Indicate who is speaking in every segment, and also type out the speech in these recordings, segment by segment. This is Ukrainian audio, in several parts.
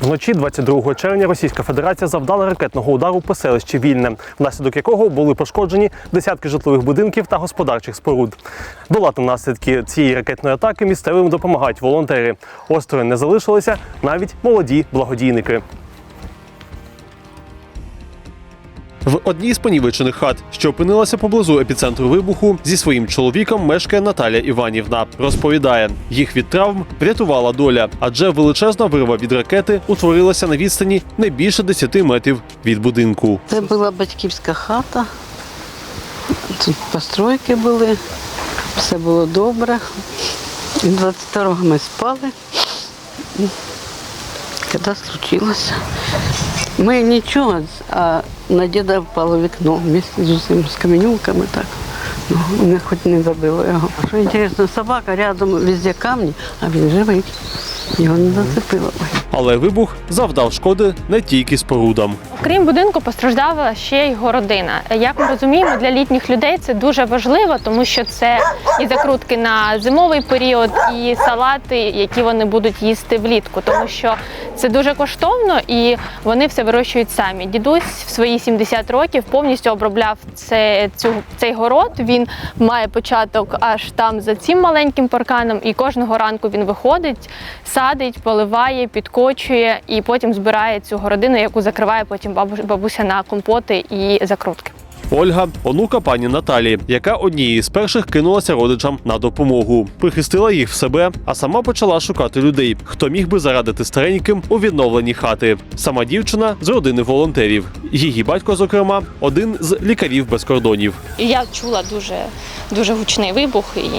Speaker 1: Вночі 22 червня Російська Федерація завдала ракетного удару по селищі Вільне, внаслідок якого були пошкоджені десятки житлових будинків та господарчих споруд. Долати наслідки цієї ракетної атаки місцевим допомагають волонтери. Осторонь не залишилися навіть молоді благодійники. В одній з понівечених хат, що опинилася поблизу епіцентру вибуху, зі своїм чоловіком мешкає Наталя Іванівна. Розповідає, їх від травм врятувала доля, адже величезна вирва від ракети утворилася на відстані не більше 10 метрів від будинку.
Speaker 2: Це була батьківська хата. Тут постройки були, все було добре. І 22-го ми спали. Коли случилося. Ми нічого, а на діда впало вікно вместе з усім з каменюками так. Ну, хоч не забило його. Що інтересно, собака рядом везде камні, а він живий. Його не зацепило.
Speaker 1: Але вибух завдав шкоди не тільки спорудам.
Speaker 3: Крім будинку, постраждала ще й його родина. Як ми розуміємо, для літніх людей це дуже важливо, тому що це і закрутки на зимовий період, і салати, які вони будуть їсти влітку, тому що це дуже коштовно і вони все вирощують самі. Дідусь в свої 70 років повністю обробляв це, цю, цей город. Він має початок аж там за цим маленьким парканом, і кожного ранку він виходить, садить, поливає, підкочує і потім збирає цю городину, яку закриває потім бабуся на компоти і закрутки.
Speaker 1: Ольга онука пані Наталі, яка однією з перших кинулася родичам на допомогу, прихистила їх в себе, а сама почала шукати людей, хто міг би зарадити стареньким у відновленні хати. Сама дівчина з родини волонтерів. Її батько, зокрема, один з лікарів без кордонів.
Speaker 3: Я чула дуже дуже гучний вибух, і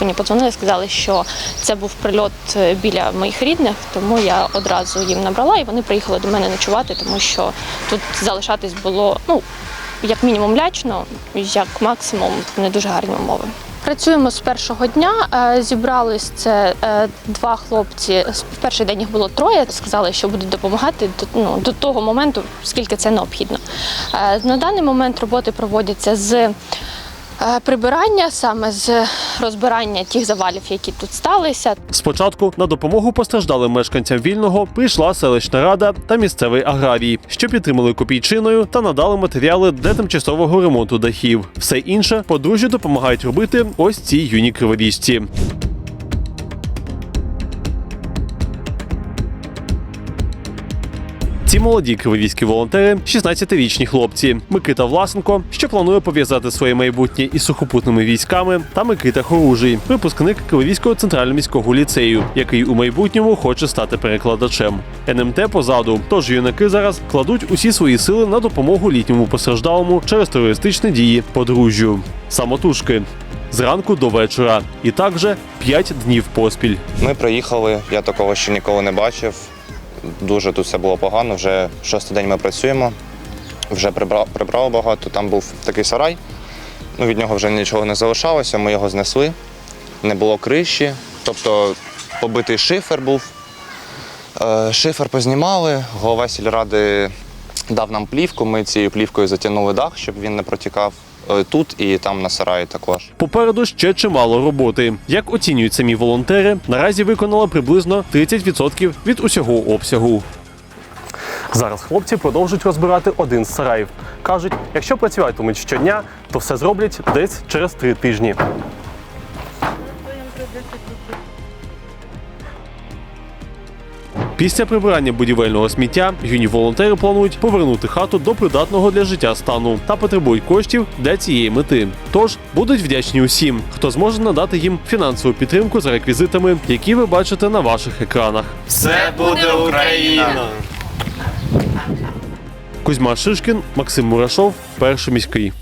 Speaker 3: мені подзвонили, сказали, що це був прильот е, біля моїх рідних, тому я одразу їм набрала, і вони приїхали до мене ночувати, тому що тут залишатись було ну як мінімум лячно, як максимум не дуже гарні умови. Працюємо з першого дня. е, Зібрались це е, два хлопці. В перший день їх було троє. Сказали, що будуть допомагати до, ну, до того моменту, скільки це необхідно. Е, На даний момент роботи проводяться з прибирання, саме з розбирання тих завалів, які тут сталися.
Speaker 1: Спочатку на допомогу постраждалим мешканцям вільного прийшла селищна рада та місцевий аграрій, що підтримали копійчиною та надали матеріали для тимчасового ремонту дахів. Все інше подружжя допомагають робити ось ці юні криворіжці. Ці молоді кривовійські волонтери 16-річні хлопці. Микита Власенко, що планує пов'язати своє майбутнє із сухопутними військами, та Микита Хоружий, випускник Кривовійського центрально-міського ліцею, який у майбутньому хоче стати перекладачем. НМТ позаду. Тож юнаки зараз кладуть усі свої сили на допомогу літньому постраждалому через терористичні дії подружжю. Самотужки. Зранку до вечора, і так же 5 днів поспіль.
Speaker 4: Ми приїхали, я такого ще ніколи не бачив. Дуже тут все було погано. Вже шостий день ми працюємо, вже прибрало багато. Там був такий сарай, ну, від нього вже нічого не залишалося, ми його знесли, не було криші, тобто побитий шифер був. Е, Шифер познімали, голова сільради дав нам плівку, ми цією плівкою затягнули дах, щоб він не протікав е, тут і там на сараї також.
Speaker 1: Попереду ще чимало роботи. Як оцінюють самі волонтери, наразі виконала приблизно 30% від усього обсягу. Зараз хлопці продовжують розбирати один з сараїв. Кажуть, якщо працюватимуть щодня, то все зроблять десь через три тижні. Після прибирання будівельного сміття юні волонтери планують повернути хату до придатного для життя стану та потребують коштів для цієї мети. Тож будуть вдячні усім, хто зможе надати їм фінансову підтримку за реквізитами, які ви бачите на ваших екранах.
Speaker 5: Все буде Україна!
Speaker 1: Кузьма Шишкін, Максим Мурашов, перший міський.